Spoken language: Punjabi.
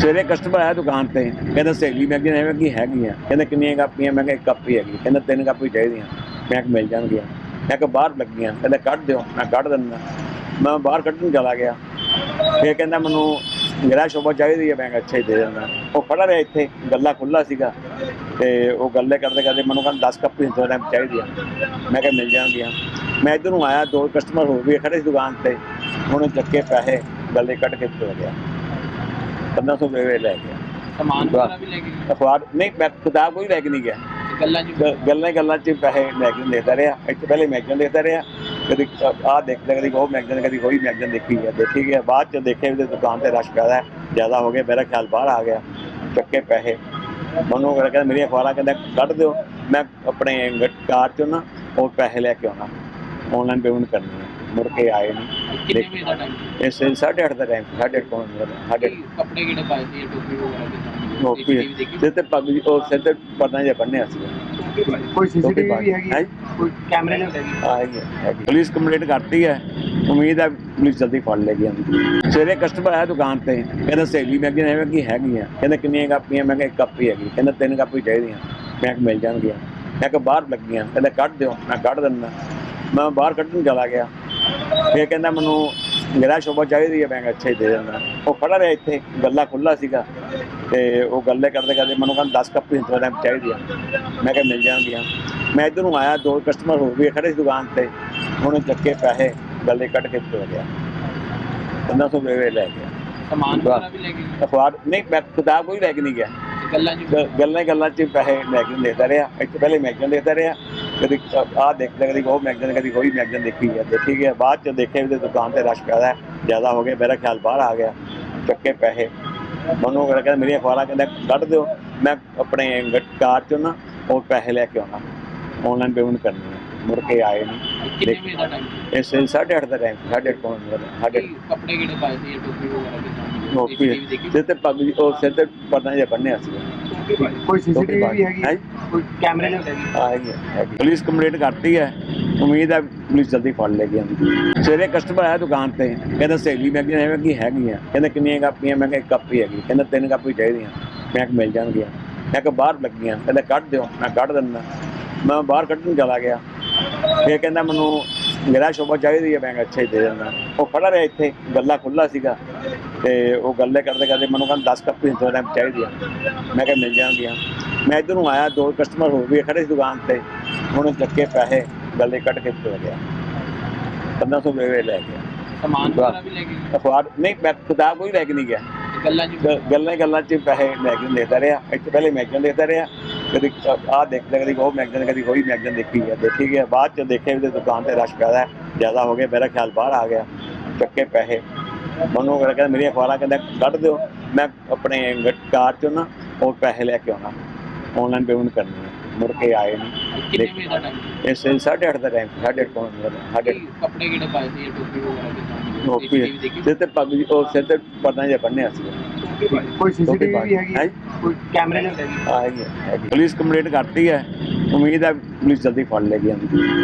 ਸਵੇਰੇ ਕਸਟਮਰ ਆਇਆ ਦੁਕਾਨ ਤੇ, ਕਹਿੰਦਾ ਸਹੇਲੀ, ਮੈਂ ਕਿਹਾ, ਐਵੇਂ ਕੀ ਹੈਗੀਆਂ ਕਹਿੰਦਾ, ਕਿੰਨੀਆਂ ਕਾਪੀਆਂ? ਮੈਂ ਕਿਹਾ, ਇੱਕ ਕਾਪੀ ਹੈਗੀ। ਕਹਿੰਦਾ, ਤਿੰਨ ਕਾਪੀ ਚਾਹੀਦੀਆਂ। ਮੈਂ ਕਿਹਾ, ਮਿਲ ਜਾਣਗੀਆਂ। ਮੈਂ ਕਿਹਾ, ਬਾਹਰ ਲੱਗੀਆਂ। ਕਹਿੰਦਾ, ਕੱਢ ਦਿਓ। ਮੈਂ ਕੱਢ ਦਿੰਦਾ। ਮੈਂ ਬਾਹਰ ਕੱਢਣ ਚਲਾ ਗਿਆ। ਫਿਰ ਕਹਿੰਦਾ, ਮੈਨੂੰ ਮੇਰਾ ਸ਼ੋਭਾ ਚਾਹੀਦੀ ਹੈ ਮੈਂ ਅੱਛਾ ਹੀ ਦੇ ਦਿੰਦਾ। ਉਹ ਖੜਾ ਰਿਹਾ ਇੱਥੇ। ਗੱਲਾ ਖੁੱਲਾ ਸੀਗਾ। ਤੇ ਉਹ ਗੱਲੇ ਕਰਦੇ ਕਰਦੇ ਮੈਨੂੰ ਕਹਿੰਦਾ 10 ਕਾਪੀ ਤੋਂ ਚਾਹੀਦੀਆਂ। ਮੈਂ ਕਿਹਾ, ਮਿਲ ਜਾਣਗੀਆਂ। ਮੈਂ ਇੱਧਰ ਨੂੰ ਆਇਆ, ਦੋ ਕਸਟਮਰ ਹੋ ਗਏ ਖੜੇ ਸੀ ਦੁਕਾਨ ਤੇ। ਉਹਨੇ ਚੱਕੇ ਪੈਸੇ, ਗੱਲੇ ਕੱਢ ਕੇ ਚਲਾ ਗਿਆ। 1500 ਰੁਪਏ ਲੈ ਗਿਆ। ਸਮਾਨ ਵਗੈਰਾ ਵੀ ਲੈ ਕੇ ਗਏ ਅਖਬਾਰ ਨਹੀਂ ਮੈਂ ਕਿਤਾਬ ਕੋਈ ਲੈ ਕੇ ਨਹੀਂ ਗਿਆ। ਤੇ ਗੱਲਾਂ ਗ- ਗੱਲਾਂ 'ਚ ਪੈਸੇ ਕੇ ਦੇਦਾ ਰਿਹਾ। ਇੱਥੇ ਪਹਿਲੇ ਮੈਗਜ਼ੀਨ ਦੇਖਦਾ ਰਿਹਾ। ਕਦੀ ਆਹ ਦੇਖਦਾ ਕਦੀ ਉਹ ਮੈਗਜ਼ੀਨ ਕਦੀ ਕੋਈ ਮੈਗਜ਼ੀਨ ਦੇਖੀ ਗਿਆ ਦੇਖੀ ਗਿਆ। ਬਾਅਦ ਚ ਦੇਖੇ ਵੀ ਦੁਕਾਨ ਤੇ ਰਸ਼ ਹੈ ਜ਼ਿਆਦਾ ਹੋ ਗਿਆ। ਮੇਰਾ ਖਿਆਲ ਬਾਹਰ ਆ ਗਿਆ। ਚੱਕੇ ਪੈਸੇ। ਮੈਨੂੰ ਕਹਿੰਦਾ ਮੇਰੀਆਂ ਅਖਬਾਰਾਂ ਕਹਿੰਦਾ ਕੱਢ ਦਿਓ। ਮੈਂ ਆਪਣੇ ਗ- ਕਾਰ ਚੋਂ ਨਾ ਉਹ ਪੈਸੇ ਲੈ ਕੇ ਆਉਣਾ। ਆਨਲਾਈਨ ਪੇਮੈਂਟ ਕਰਨੀ ਹੈ। ਮੁੜ ਕੇ ਆਏ ਨਹੀਂ ਕਿੰਨੇ ਵਜੇ ਦਾ ਟਾਈਮ ਇਸ 8:30 ਦਾ ਟਾਈਮ 8:30 ਪੌਣ ਸਾਢੇ ਕੱਪੜੇ ਕਿਹੜੇ ਪਾਏ ਸੀ ਟੋਪੀ ਵਗੈਰਾ ਕਿੱਦਾਂ ਦੇਖੀ? ਸਿਰ ਤੇ ਪੱਗ ਜੀ- ਉਹ ਸਿਰ ਤੇ ਪਰਨਾ ਜਿਹਾ ਬੰਨਿਆ ਸੀ। ਕੋਈ ਸੀਸੀਟੀਵੀ ਵੀ ਹੈਗੀ? ਹੈ? ਕੋਈ ਕੈਮਰੇ ਦੇ ਹੈਗੀ? ਹੈਗੀ। ਪੁਲਿਸ ਕੰਪਲੇਂਟ ਕਰਤੀ ਹੈ। ਉਮੀਦ ਹੈ ਪੁਲਿਸ ਜਲਦੀ ਫੜ ਲੇਗੀ ਇਹਨੂੰ। ਸਵੇਰੇ ਕਸਟਮਰ ਆਇਆ ਦੁਕਾਨ ਤੇ ਕਹਿੰਦਾ ਸਹੇਲੀ ਮੈਂ ਕਿਹਾ ਐਵੇਂ ਕੀ ਹੈਗੀਆਂ ਕਹਿੰਦਾ ਕਿੰਨੀਆਂ ਕਾਪੀਆਂ? ਮੈਂ ਕਿਹਾ ਇੱਕ ਕਾਪੀ ਹੈਗੀ। ਕਹਿੰਦਾ ਤਿੰਨ ਕਾਪੀ ਚਾਹੀਦੀਆਂ। ਮੈਂ ਕਿਹਾ ਮਿਲ ਜਾਣਗੀਆਂ। ਮੈਂ ਕਿਹਾ ਬਾਹਰ ਲੱਗੀਆਂ। ਕਹਿੰਦਾ ਕੱਢ ਦਿਓ ਮੈਂ ਕੱਢ ਦਿੰਦਾ। ਮੈਂ ਬਾਹਰ ਕੱਢਣ ਚਲਾ ਗਿਆ। ਫਿਰ ਕਹਿੰਦਾ ਮੈਨੂੰ ਮੇਰਾ ਸ਼ੋਭਾ ਚਾਹੀਦੀ ਹੈ ਮੈਂ ਕਿਹਾ ਅੱਛਾ ਹੀ ਦੇ ਦਿੰਦਾ। ਉਹ ਖੜਾ ਰਿਹਾ ਇੱਥੇ ਗੱਲਾ ਖੁੱਲਾ ਸੀਗਾ। ਤੇ ਉਹ ਗੱਲੇ ਕਰਦੇ ਕਰਦੇ ਮੈਨੂੰ ਕਹਿੰਦਾ 10 ਕਾਪੀ ਤੋਂ ਚਾਹੀਦੀਆਂ। ਮੈਂ ਕਿਹਾ ਮਿਲ ਜਾਣਗੀਆਂ। ਮੈਂ ਇੱਧਰ ਨੂੰ ਆਇਆ ਦੋ ਕਸਟਮਰ ਹੋ ਗਏ ਖੜੇ ਸੀ ਦੁਕਾਨ ਤੇ। ਉਹਨੇ ਚੱਕੇ ਪੈਸੇ ਗੱਲੇ ਕੱਢ ਕੇ ਚਲਾ ਗਿਆ। 1500 ਰੁਪਏ ਲੈ ਗਿਆ। ਸਮਾਨ ਵੀ ਲੈ ਗਏ? ਅਖਬਾਰ ਨਹੀਂ ਮੈਂ ਕਿਤਾਬ ਕੋਈ ਲੈ ਕੇ ਨਹੀਂ ਗਿਆ। ਗੱਲਾਂ ਗੱਲਾਂ ਗੱਲਾਂ 'ਚ ਪੈਸੇ ਲੈ ਕੇ ਦੇਖਦਾ ਰਿਹਾ। ਇੱਥੇ ਪਹਿਲੇ ਮੈਗਜ਼ੀਨ ਦੇਖਦਾ ਰਿਹਾ। ਕਦੀ ਆਹ ਦੇਖਦਾ ਕਦੀ ਉਹ ਮੈਗਜ਼ੀਨ ਕਦੀ ਕੋਈ ਮੈਗਜ਼ੀਨ ਦੇਖੀ ਗਿਆ ਦੇਖੀ ਗਿਆ ਬਾਅਦ ਚ ਦੇਖੇ ਵੀ ਦੁਕਾਨ ਤੇ ਰਸ਼ ਪਿਆ ਹੈ ਜ਼ਿਆਦਾ ਹੋ ਗਿਆ ਮੇਰਾ ਖਿਆਲ ਬਾਹਰ ਆ ਗਿਆ ਚੱਕੇ ਪੈਸੇ। ਮੈਨੂੰ ਕਹਿੰਦਾ ਮੇਰੀਆਂ ਅਖਬਾਰਾਂ ਕਹਿੰਦਾ ਕੱਢ ਦਿਓ ਮੈਂ ਆਪਣੇ ਕਾਰ ਚੋਂ ਨਾ ਉਹ ਪੈਸੇ ਲੈ ਕੇ ਆਉਣਾ। ਆਨਲਾਈਨ ਪੇਮੈਂਟ ਕਰਨੀ ਹੈ ਮੁੜ ਕੇ ਆਏ ਨਹੀਂ ਕਿੰਨੇ ਵਜੇ ਦਾ ਟਾਈਮ ਇਸ 8:30 ਦਾ ਟਾਈਮ 8:30 ਪੌਣ ਸਾਢੇ ਕੱਪੜੇ ਕਿਹੜੇ ਪਾਏ ਸੀ ਟੋਪੀ ਵਗੈਰਾ ਦੇਖੀ ਸਿਰ ਤੇ ਪੱਗ ਉਹ ਸਿਰ ਤੇ ਪਰਨਾ ਜਿਹਾ ਬੰਨਿਆ ਸੀ। ਕੋਈ ਸੀਸੀਟੀਵੀ ਵੀ ਹੈਗੀ? ਹੈ? ਕੋਈ ਕੈਮਰੇ ਦੇ ਹੈਗੀ ਆਏਗੀ ਪੁਲਿਸ ਕੰਪਲੇਂਟ ਕਰਤੀ ਹੈ। ਉਮੀਦ ਹੈ ਪੁਲਿਸ ਜਲਦੀ ਫੜ ਲੇਗੀ ਇਹਨੂੰ। ਸਵੇਰੇ ਕਸਟਮਰ ਆਇਆ ਦੁਕਾਨ ਤੇ, ਕਹਿੰਦਾ ਸਹੇਲੀ, ਮੈਂ ਕਿਹਾ ਐਵੇਂ ਕੀ ਹੈਗੀਆਂ ਕਹਿੰਦਾ, ਕਿੰਨੀਆਂ ਕਾਪੀਆਂ? ਮੈਂ ਕਿਹਾ, ਇੱਕ ਕਾਪੀ ਹੈਗੀ। ਕਹਿੰਦਾ, ਤਿੰਨ ਕਾਪੀ ਚਾਹੀਦੀਆਂ। ਮੈਂ ਕਿਹਾ, ਮਿਲ ਜਾਣਗੀਆਂ। ਮੈਂ ਕਿਹਾ, ਬਾਹਰ ਲੱਗੀਆਂ। ਕਹਿੰਦਾ, ਕੱਢ ਦਿਓ। ਮੈਂ ਕੱਢ ਦਿੰਦਾ। ਮੈਂ ਬਾਹਰ ਕੱਢਣ ਚਲਾ ਗਿਆ। ਫਿਰ ਕਹਿੰਦਾ, ਮੈਨੂੰ ਮੇਰਾ ਸ਼ੋਭਾ ਚਾਹੀਦੀ ਹੈ। ਮੈਂ ਕਿਹਾ, ਅੱਛਾ ਹੀ ਦੇ ਦਿੰਦਾ। ਉਹ ਖੜਾ ਰਿਹਾ ਇੱਥੇ। ਗੱਲਾ ਖੁੱਲਾ ਸੀਗਾ। ਤੇ ਉਹ ਗੱਲੇ ਕਰਦੇ ਕਰਦੇ ਮੈਨੂੰ ਕਹਿੰਦਾ 10 ਕਾਪੀ ਤੋਂ ਚਾਹੀਦੀਆਂ। ਮੈਂ ਕਿਹਾ, ਮਿਲ ਜਾਣਗੀਆਂ। ਮੈਂ ਇੱਧਰ ਆਇਆ ਦੋ ਕਸਟਮਰ ਹੋ ਗਏ ਖੜੇ ਸੀ ਦੁਕਾਨ ਤੇ। ਉਹਨੇ ਚੱਕੇ ਪੈਸੇ ਗੱਲੇ ਕੱਢ ਕੇ ਚਲਾ ਗਿਆ। 1500 ਰੁਪਏ ਲੈ ਗਿਆ। ਸਮਾਨ ਵਗੈਰਾ ਵੀ ਲੈ ਕੇ ਅਖਬਾਰ ਨਹੀਂ ਮੈਂ ਕਿਤਾਬ ਕੋਈ ਲੈ ਕੇ ਨਹੀਂ ਗਿਆ। ਗੱਲਾਂ ਗੱਲਾਂ ਗੱਲਾਂ 'ਚ ਪੈਸੇ ਲੈ ਕੇ ਦੇਖਦਾ ਰਿਹਾ। ਇੱਥੇ ਪਹਿਲੇ ਮੈਗਜ਼ੀਨ ਦੇਖਦਾ ਰਿਹਾ। ਕਦੀ ਆਹ ਦੇਖਦਾ ਕਦੀ ਉਹ ਮੈਗਜ਼ੀਨ ਕਦੀ ਕੋਈ ਮੈਗਜ਼ੀਨ ਦੇਖੀ ਗਿਆ ਦੇਖੀ ਗਿਆ। ਬਾਅਦ ਚ ਦੇਖੇ ਵੀ ਦੁਕਾਨ ਤੇ ਰਸ਼ ਹੈ ਜ਼ਿਆਦਾ ਹੋ ਗਿਆ। ਮੇਰਾ ਖਿਆਲ ਬਾਹਰ ਆ ਗਿਆ। ਚੱਕੇ ਪੈਸੇ। ਮੈਨੂੰ ਕਹਿੰਦਾ ਮੇਰੀਆਂ ਅਖਬਾਰਾਂ ਕਹਿੰਦਾ ਕੱਢ ਦਿਓ। ਮੈਂ ਆਪਣੇ ਕਾਰ ਚੋਂ ਨਾ ਉਹ ਪੈਸੇ ਲੈ ਕੇ ਆਉਣਾ। ਆਨਲਾਈਨ ਪੇਮੈਂਟ ਕਰਨੀ ਹੈ। ਮੁੜ ਕੇ ਆਏ ਨਹੀਂ ਕਿੰਨੇ ਵਜੇ ਦਾ ਟਾਈਮ ਇਸ 8:30 ਦਾ ਟਾਈਮ 8:30 ਪੌਣ ਸਾਢੇ ਕੱਪੜੇ ਕਿਹੜੇ ਪਾਏ ਸੀ? ਟੋਪੀ ਵਗੈਰਾ ਕਿੱਦਾਂ ਦੇਖੀ ਸਿਰ ਤੇ ਪੱਗ ਜੀ- ਉਹ ਸਿਰ ਤੇ ਪਰਨਾ ਜਿਹਾ ਬੰਨਿਆ ਸੀ। ਕੋਈ ਸੀਸੀਟੀਵੀ ਵੀ ਹੈਗੀ? ਹੈ? ਕੋਈ ਕੈਮਰੇ ਦੇ ਹੈਗੀ। ਪੁਲਿਸ ਕੰਪਲੇਂਟ ਕਰਤੀ ਹੈ। ਉਮੀਦ ਹੈ ਪੁਲਿਸ ਜਲਦੀ ਫੜ ਲੇਗੀ